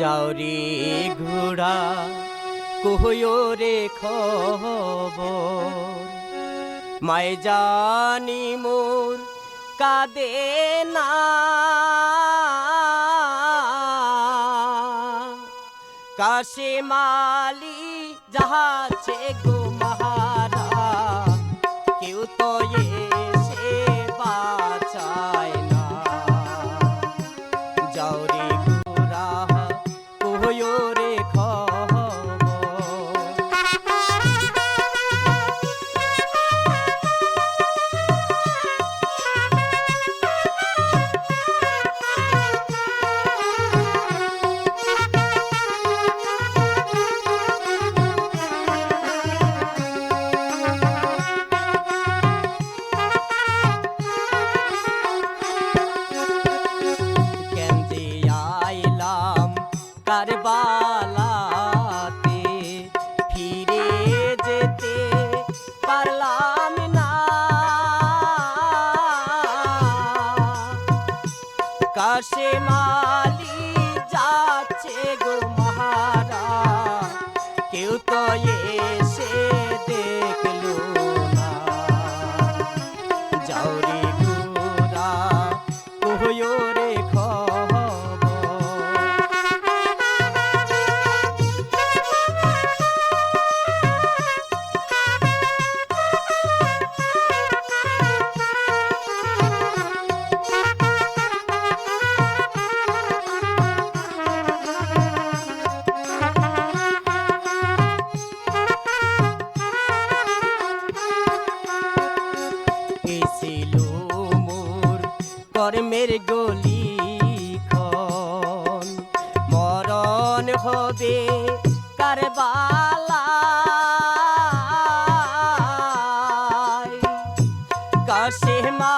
যাওরি ঘোড়া কহয়ো রে খবর। মায় জানি মোর কাদে না। কাশে মালি যাহাছে গো মাহারা কেউ তো এসে বাঁচায় না। যাওরে কারবালাতে ফিরে যেতে পারলাম না। কাশে মালি যাচ্ছে গো মহারা কেউ তো এসে দেখল না। যাওরে কর্মের গলি খন। মরণ হবে কারবালা কাশে মা